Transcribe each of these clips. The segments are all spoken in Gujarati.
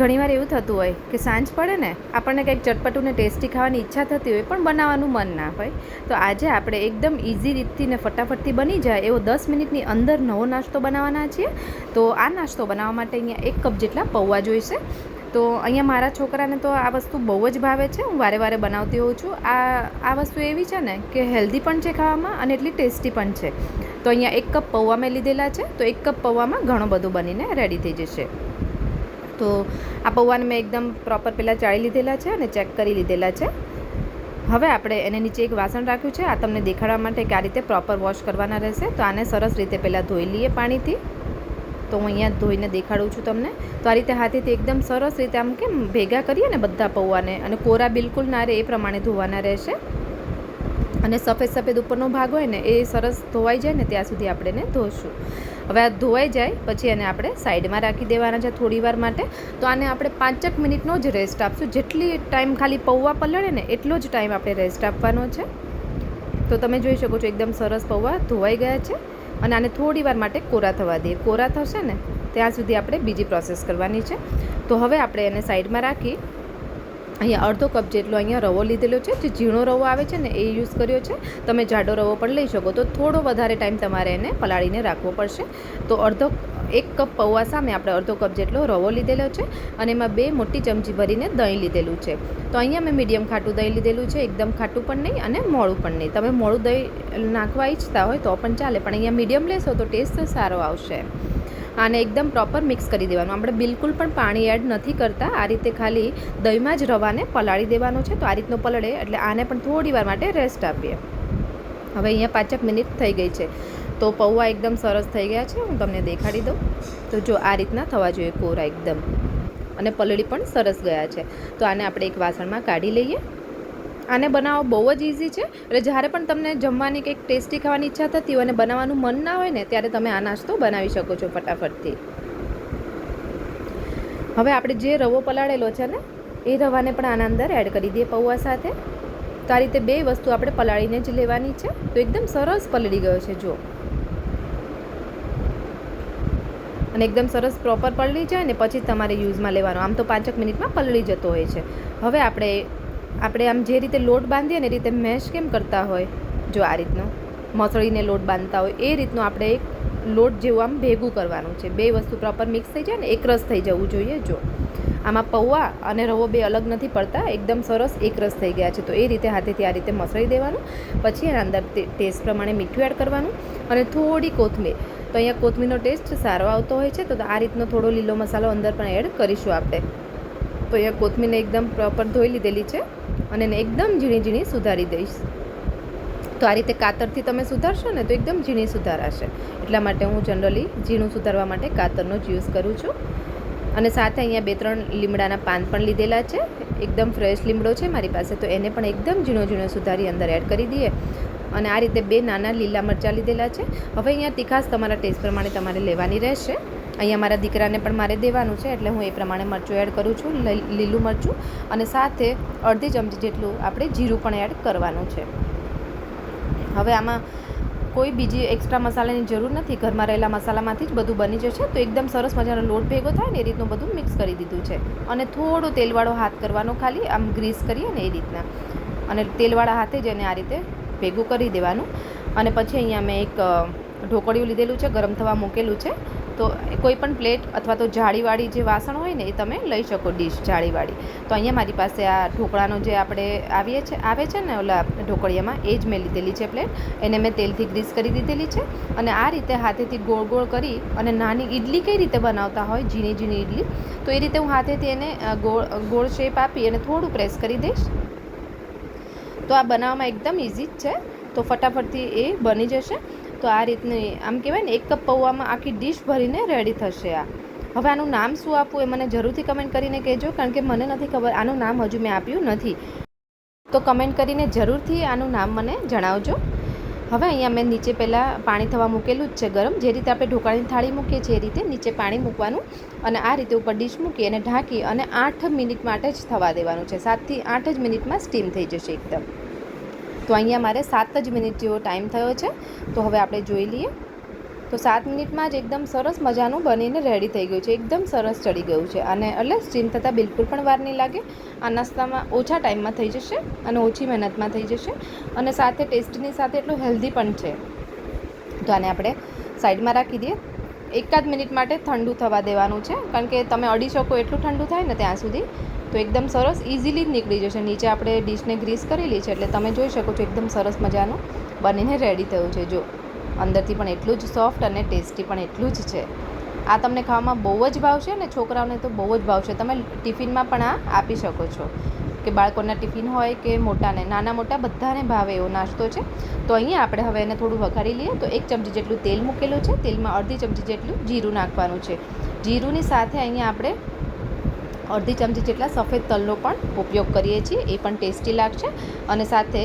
ઘણીવાર એવું થતું હોય કે સાંજ પડે ને, આપણને કંઈક ચટપટું ને ટેસ્ટી ખાવાની ઈચ્છા થતી હોય પણ બનાવવાનું મન ના હોય. તો આજે આપણે એકદમ ઇઝી રીતથી ને ફટાફટથી બની જાય એવો દસ મિનિટની અંદર નવો નાસ્તો બનાવવાના છીએ. તો આ નાસ્તો બનાવવા માટે અહીંયા એક કપ જેટલા પૌવા જોઈશે. તો અહીંયા મારા છોકરાને તો આ વસ્તુ બહુ જ ભાવે છે. હું વારે વારે બનાવતી હોઉં છું. આ આ વસ્તુ એવી છે ને કે હેલ્ધી પણ છે ખાવામાં અને એટલી ટેસ્ટી પણ છે. તો અહીંયા એક કપ પૌવા મેં લીધેલા છે. તો એક કપ પૌવામાં ઘણું બધું બનીને રેડી થઈ જશે. તો આ પૌવાને મેં એકદમ પ્રોપર પહેલાં ચાળી લીધેલા છે અને ચેક કરી લીધેલા છે. હવે આપણે એને નીચે એક વાસણ રાખ્યું છે. આ તમને દેખાડવા માટે કે આ રીતે પ્રોપર વોશ કરવાના રહેશે. તો આને સરસ રીતે પહેલાં ધોઈ લઈએ પાણીથી. તો હું અહીંયા ધોઈને દેખાડું છું તમને. તો આ રીતે હાથેથી એકદમ સરસ રીતે આમ કેમ ભેગા કરીએ ને બધા પૌવાને. અને કોરા બિલકુલ ના રહે એ પ્રમાણે ધોવાના રહેશે. અને સફેદ સફેદ ઉપરનો ભાગ હોય ને એ સરસ ધોવાઈ જાય ને ત્યાં સુધી આપણે એને ધોશું. હવે આ ધોવાઈ જાય, પછી એને આપણે સાઈડમાં રાખી દેવાના છે થોડી વાર માટે. તો આને આપણે પાંચેક મિનિટનો જ રેસ્ટ આપશું. જેટલી ટાઈમ ખાલી પૌવા પલળે ને એટલો જ ટાઈમ આપણે રેસ્ટ આપવાનો છે. તો તમે જોઈ શકો છો એકદમ સરસ પૌવા ધોવાઈ ગયા છે. અને આને થોડીવાર માટે કોરા થવા દઈએ. કોરા થશે ને, ત્યાં સુધી આપણે બીજી પ્રોસેસ કરવાની છે. તો હવે આપણે એને સાઈડમાં રાખી અહીંયા અડધો કપ જેટલો અહીંયા રવો લીધેલો છે, જે ઝીણો રવો આવે છે ને એ યુઝ કર્યો છે. તમે જાડો રવો પણ લઈ શકો. તો થોડો વધારે ટાઈમ તમારે એને પલાળીને રાખવો પડશે. તો અડધો એક કપ પૌવા સામે આપણે અડધો કપ જેટલો રવો લીધેલો છે અને એમાં બે મોટી ચમચી ભરીને દહીં લીધેલું છે. તો અહીંયા મેં મીડિયમ ખાટું દહીં લીધેલું છે, એકદમ ખાટું પણ નહીં અને મોડું પણ નહીં. તમે મોડું દહીં નાખવા ઈચ્છતા હોય તો પણ ચાલે, પણ અહીંયા મીડિયમ લેશો તો ટેસ્ટ સારો આવશે. આને એકદમ પ્રોપર મિક્સ કરી દેવાનું. આપણે બિલકુલ પણ પાણી એડ નથી કરતા. આ રીતે ખાલી દહીંમાં જ રવાને પલાળી દેવાનો છે. તો આ રીતનો પલળે એટલે આને પણ થોડી વાર માટે રેસ્ટ આપીએ. હવે અહીંયા પાંચક મિનિટ થઈ ગઈ છે. તો પૌવા એકદમ સરસ થઈ ગયા છે. હું તમને દેખાડી દઉં. તો જો આ રીતના થવા જોઈએ કોરા એકદમ. અને પલળી પણ સરસ ગયા છે. તો આને આપણે એક વાસણમાં કાઢી લઈએ. આને બનાવવો બહુ જ ઇઝી છે. એટલે જ્યારે પણ તમને જમવાની કંઈક ટેસ્ટી ખાવાની ઈચ્છા થતી હોય અને બનાવવાનું મન ના હોય ને, ત્યારે તમે આ નાસ્તો બનાવી શકો છો ફટાફટથી. હવે આપણે જે રવો પલાળેલો છે ને, એ રવાને પણ આના અંદર એડ કરી દઈએ પૌવા સાથે. તો આ રીતે બે વસ્તુ આપણે પલાળીને જ લેવાની છે. તો એકદમ સરસ પલળી ગયો છે જો અને એકદમ સરસ પ્રોપર પલળી જાય ને, પછી તમારે યુઝમાં લેવાનો. આમ તો પાંચક મિનિટમાં પલળી જતો હોય છે. હવે આપણે આપણે આમ જે રીતે લોટ બાંધીએ ને એ રીતે મેશ કેમ કરતા હોય? જો આ રીતનો. મસળીને લોટ બાંધતા હોય, એ રીતનું આપણે એક લોટ જેવું આમ ભેગું કરવાનું છે. બે વસ્તુ પ્રોપર મિક્સ થઈ જાય ને એકરસ થઈ જવું જોઈએ, જો. આમાં પૌવા અને રવો બે અલગ નથી પડતા, એકદમ સરસ એકરસ થઈ ગયા છે. તો એ રીતે હાથેથી આ રીતે મસળી દેવાનું. પછી એના અંદર ટેસ્ટ પ્રમાણે મીઠું એડ કરવાનું. અને થોડી કોથમીર. તો અહીંયા કોથમીરનો ટેસ્ટ સારો આવતો હોય છે, તો આ રીતનો થોડો લીલો મસાલો અંદર પણ એડ કરીશું આપણે. તો અહીંયા કોથમીરને એકદમ પ્રોપર ધોઈ લીધેલી છે. અને એને એકદમ ઝીણી ઝીણી સુધારી દઈશ. તો આ રીતે કાતરથી તમે સુધારશો ને તો એકદમ ઝીણી સુધારાશે. એટલા માટે હું જનરલી ઝીણું સુધારવા માટે કાતરનો જ યુઝ કરું છું. અને સાથે અહીંયા બે ત્રણ લીમડાના પાન પણ લીધેલા છે. એકદમ ફ્રેશ લીમડો છે મારી પાસે, તો એને પણ એકદમ ઝીણો ઝીણો સુધારી અંદર એડ કરી દઈએ. અને આ રીતે બે નાના લીલા મરચાં લીધેલા છે. હવે અહીંયા તીખાસ તમારા ટેસ્ટ પ્રમાણે તમારે લેવાની રહેશે. અહીંયા મારા દીકરાને પણ મારે દેવાનું છે એટલે હું એ પ્રમાણે મરચું એડ કરું છું લીલું મરચું અને સાથે અડધી ચમચી જેટલું આપણે જીરું પણ એડ કરવાનું છે. હવે આમાં કોઈ બીજી એક્સ્ટ્રા મસાલાની જરૂર નથી, ઘરમાં રહેલા મસાલામાંથી જ બધું બની જશે તો એકદમ સરસ મજાનો લોટ ભેગો થાય ને એ રીતનું બધું મિક્સ કરી દીધું છે. અને થોડો તેલવાળો હાથ કરવાનો ખાલી, આમ ગ્રીસ કરીએ ને એ રીતના. અને તેલવાળા હાથે જ એને આ રીતે ભેગું કરી દેવાનું. અને પછી અહીંયા મેં એક ઢોકળિયું લીધેલું છે, ગરમ થવા મૂકેલું છે. તો કોઈ પણ પ્લેટ અથવા તો જાળીવાળી જે વાસણ હોય ને એ તમે લઈ શકો ડીશ જાળીવાળી. તો અહીંયા મારી પાસે આ ઢોકળાનો જે આપણે આવીએ છે, આવે છે ને ઓલા ઢોકળિયામાં, એ જ મેં લીધેલી છે પ્લેટ. એને મેં તેલથી ગ્રીસ કરી દીધેલી છે અને આ રીતે હાથેથી ગોળ ગોળ કરી અને નાની ઇડલી કઈ રીતે બનાવતા હોય, ઝીણી ઝીણી ઇડલી તો એ રીતે હું હાથેથી એને ગોળ ગોળ શેપ આપી અને થોડું પ્રેસ કરી દઈશ. તો આ બનાવવામાં એકદમ ઇઝી જ છે. તો ફટાફટથી એ બની જશે. તો આ રીતની, આમ કહેવાય ને, એક કપ પૌવામાં આખી ડીશ ભરીને રેડી થશે આ. હવે આનું નામ શું આપવું એ મને જરૂરથી કમેન્ટ કરીને કહેજો, કારણ કે મને નથી ખબર, આનું નામ હજુ મેં આપ્યું નથી. તો કમેન્ટ કરીને જરૂરથી આનું નામ મને જણાવજો. હવે અહીંયા મેં નીચે પહેલાં પાણી થવા મૂકેલું જ છે ગરમ, જે રીતે આપણે ઢોકળાની થાળી મૂકીએ છીએ એ રીતે નીચે પાણી મૂકવાનું અને આ રીતે ઉપર ડીશ મૂકી અને ઢાંકી અને આઠ મિનિટ માટે જ થવા દેવાનું છે. સાતથી આઠ જ મિનિટમાં સ્ટીમ થઈ જશે એકદમ. તો અહીંયા મારે સાત જ મિનિટ જેવો ટાઈમ થયો છે. તો હવે આપણે જોઈ લઈએ. તો સાત મિનિટમાં જ એકદમ સરસ મજાનું બનીને રેડી થઈ ગયું છે. એકદમ સરસ ચડી ગયું છે. અને એટલે સ્ટીમ થતાં બિલકુલ પણ વાર નહીં લાગે. આ નાસ્તામાં ઓછા ટાઈમમાં થઈ જશે અને ઓછી મહેનતમાં થઈ જશે. અને સાથે ટેસ્ટની સાથે એટલું હેલ્ધી પણ છે. તો આને આપણે સાઈડમાં રાખી દઈએ. એકાદ મિનિટ માટે ઠંડુ થવા દેવાનું છે. કારણ કે તમે અડી શકો એટલું ઠંડુ થાય ને ત્યાં સુધી. તો એકદમ સરસ ઇઝીલી જ નીકળી જશે. નીચે આપણે ડીશને ગ્રીસ કરેલી છે એટલે તમે જોઈ શકો છો એકદમ સરસ મજાનું બનીને રેડી થયું છે. જો, અંદરથી પણ એટલું જ સોફ્ટ અને ટેસ્ટી પણ એટલું જ છે. આ તમને ખાવામાં બહુ જ ભાવશે અને છોકરાઓને તો બહુ જ ભાવશે. તમે ટિફિનમાં પણ આ આપી શકો છો કે બાળકોના ટિફિન હોય કે મોટાને. નાના મોટા બધાને ભાવે એવો નાસ્તો છે. તો અહીંયા આપણે હવે એને થોડું વઘારી લઈએ. તો એક ચમચી જેટલું તેલ મૂકેલું છે. તેલમાં અડધી ચમચી જેટલું જીરું નાખવાનું છે. જીરુંની સાથે અહીંયા આપણે અડધી ચમચી જેટલા સફેદ તલનો પણ ઉપયોગ કરીએ છીએ, એ પણ ટેસ્ટી લાગશે. અને સાથે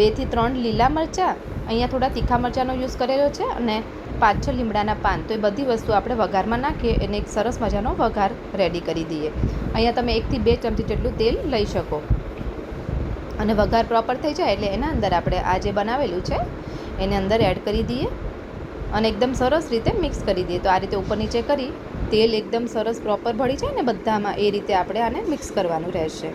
બેથી ત્રણ લીલા મરચાં, અહીંયા થોડા તીખા મરચાંનો યુઝ કરેલો છે અને પાંચ છ લીમડાના પાન. તો એ બધી વસ્તુ આપણે વઘારમાં નાખીએ એને એક સરસ મજાનો વઘાર રેડી કરી દઈએ. અહીંયા તમે એકથી બે ચમચી જેટલું તેલ લઈ શકો. અને વઘાર પ્રોપર થઈ જાય એટલે એના અંદર આપણે આ જે બનાવેલું છે, એને અંદર એડ કરી દઈએ અને એકદમ સરસ રીતે મિક્સ કરી દઈએ. તો આ રીતે ઉપર નીચે કરી તેલ એકદમ સરસ પ્રોપર ભળી જાય ને બધામાં એ રીતે આપણે આને મિક્સ કરવાનું રહેશે.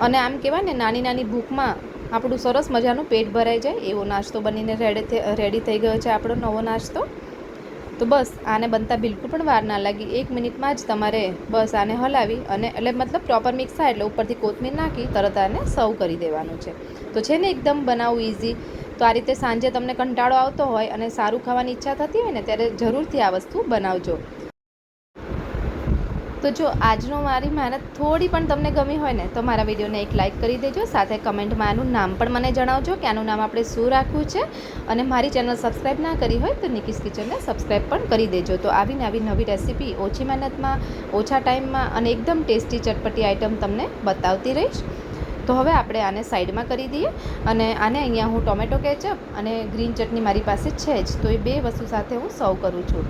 અને આમ કહેવાય ને, નાની નાની ભૂખમાં આપણું સરસ મજાનું પેટ ભરાઈ જાય, એવો નાસ્તો બનીને રેડી રેડી થઈ ગયો છે આપણો નવો નાસ્તો. તો બસ, આને બનતા બિલકુલ પણ વાર ના લાગી. એક મિનિટમાં જ તમારે બસ આને હલાવી અને એટલે મતલબ પ્રોપર મિક્સ થાય એટલે ઉપરથી કોથમીર નાખી, તરત આને સર્વ કરી દેવાનું છે. તો છે ને એકદમ બનાવવું ઇઝી તો આ રીતે સાંજે તમને કંટાળો આવતો હોય અને સારું ખાવાની ઈચ્છા થતી હોય ને, ત્યારે જરૂરથી આ વસ્તુ બનાવજો. તો જો આજનો મારી મહેનત થોડી પણ તમને ગમી હોય ને, તો મારા વિડીયોને એક લાઇક કરી દેજો, સાથે કમેન્ટમાં આનું નામ પણ મને જણાવજો કે આનું નામ આપણે શું રાખવું છે. અને મારી ચેનલ સબસ્ક્રાઈબ ના કરી હોય તો નિકિસ કિચનને સબસ્ક્રાઈબ પણ કરી દેજો. તો આવીને આવી નવી રેસીપી ઓછી મહેનતમાં, ઓછા ટાઈમમાં અને એકદમ ટેસ્ટી ચટપટી આઈટમ તમને બતાવતી રહીશ. તો હવે આપણે આને સાઈડમાં કરી દઈએ અને આને અહીંયા હું ટોમેટો કેચઅપ અને ગ્રીન ચટણી મારી પાસે છે જ. તો એ બે વસ્તુ સાથે હું સર્વ કરું છું.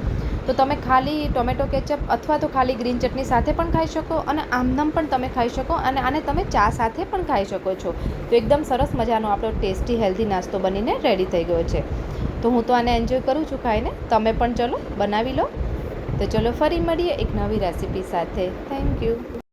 તો તમે ખાલી ટોમેટો કેચઅપ અથવા તો ખાલી ગ્રીન ચટણી સાથે પણ ખાઈ શકો અને આમનામ પણ તમે ખાઈ શકો અને આને તમે ચા સાથે પણ ખાઈ શકો છો. તો એકદમ સરસ મજાનો આપણો ટેસ્ટી, હેલ્ધી નાસ્તો બનીને રેડી થઈ ગયો છે. તો હું તો આને એન્જોય કરું છું ખાઈને. તમે પણ ચલો, બનાવી લો. તો ચલો ફરી મળીએ એક નવી રેસીપી સાથે. Thank you